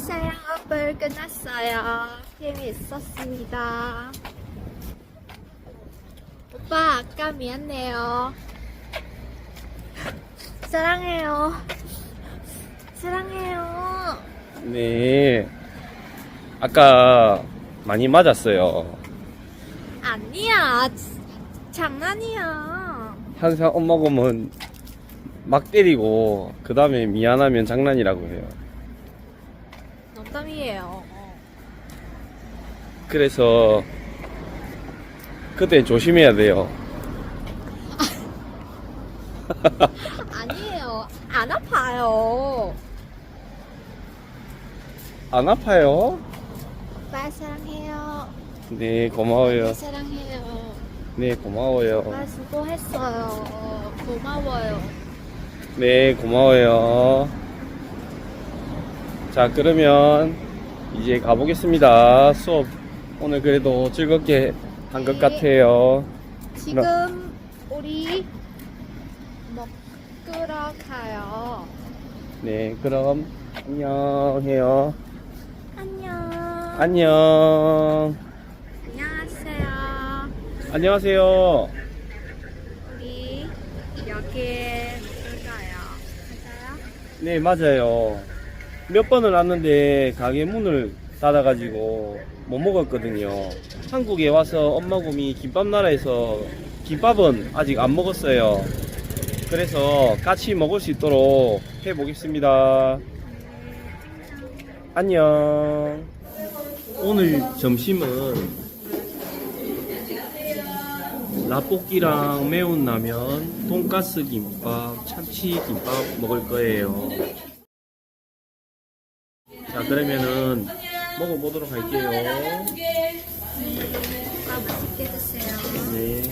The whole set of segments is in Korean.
안녕하세요. 물 끝났어요. 재미있었습니다. 오빠, 아까 미안해요. 사랑해요. 사랑해요. 네. 아까 많이 맞았어요. 아니야. 장난이야. 항상 엄마 보면 막 때리고 그 다음에 미안하면 장난이라고 해요. 농담이에요. 그래서 그때 조심해야 돼요. 아니에요. 안 아파요. 안 아파요? 오빠 사랑해요. 네, 고마워요. 사랑해요. 네, 고마워요. 오빠 수고했어요. 고마워요. 네, 고마워요. 자, 그러면 이제 가보겠습니다. 수업 오늘 그래도 즐겁게 한것 네. 같아요. 지금 우리 먹으러 가요. 네, 그럼 안녕 해요. 안녕. 안녕. 안녕하세요. 안녕하세요. 우리 여기에 먹을 가요. 맞아요? 네, 맞아요. 몇 번을 왔는데 가게 문을 닫아가지고 못 먹었거든요. 한국에 와서 엄마 곰이 김밥 나라에서 김밥은 아직 안 먹었어요. 그래서 같이 먹을 수 있도록 해보겠습니다. 안녕. 오늘 점심은 라볶이랑 매운 라면, 돈가스 김밥, 참치 김밥 먹을 거예요. 자, 그러면은 먹어보도록 할게요. 오빠 맛있게 드세요. 네,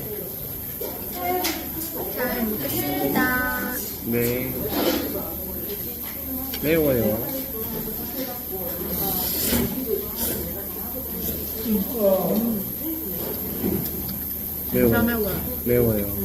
잘 먹겠습니다. 네. 매워요. 매워. 매워요.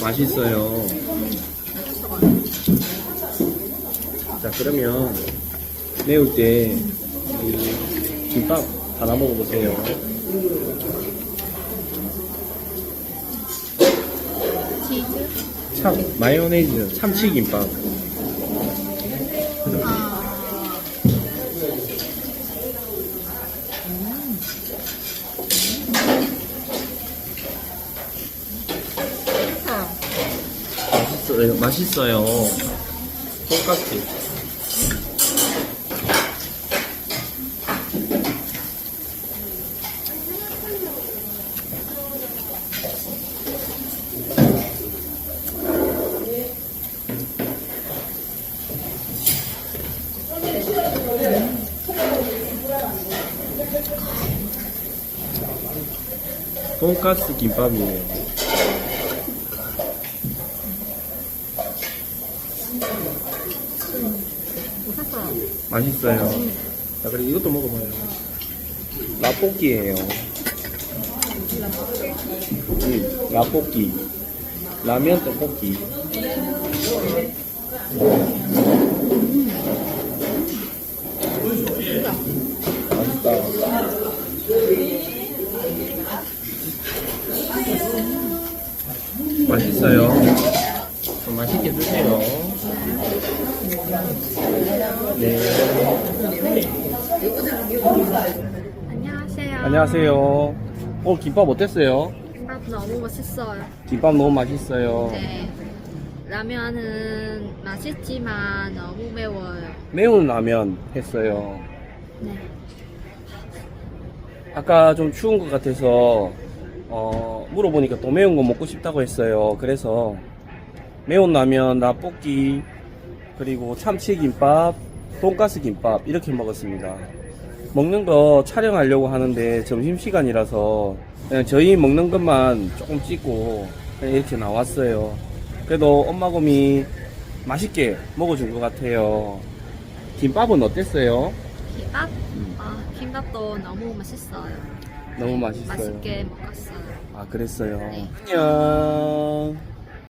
맛있어요. 자, 그러면 매울 때이 김밥 하나 먹어보세요. 치즈? 참, 마요네즈, 참치김밥. 아, 맛있어요. 맛있어요. 돈까스. 돈가스 김밥이에요. 맛있어요. 자, 그리고 이것도 먹어봐요. 라볶이에요. 응, 라볶이. 라면 떡볶이. 맛있다. 맛있어요. 안녕하세요. 안녕하세요. 오늘 김밥 어땠어요? 김밥 너무 맛있어요. 김밥 너무 맛있어요. 네. 라면은 맛있지만 너무 매워요. 매운 라면 했어요. 네. 아까 좀 추운 것 같아서 어, 물어보니까 또 매운 거 먹고 싶다고 했어요. 그래서 매운 라면, 라볶이, 그리고 참치김밥, 돈가스 김밥 이렇게 먹었습니다. 먹는 거 촬영하려고 하는데 점심시간이라서 그냥 저희 먹는 것만 조금 찍고 이렇게 나왔어요. 그래도 엄마 곰이 맛있게 먹어준 것 같아요. 김밥은 어땠어요? 김밥 아, 김밥도 너무 맛있어요. 너무 맛있어요. 맛있게 먹었어요. 아, 그랬어요. 네. 안녕.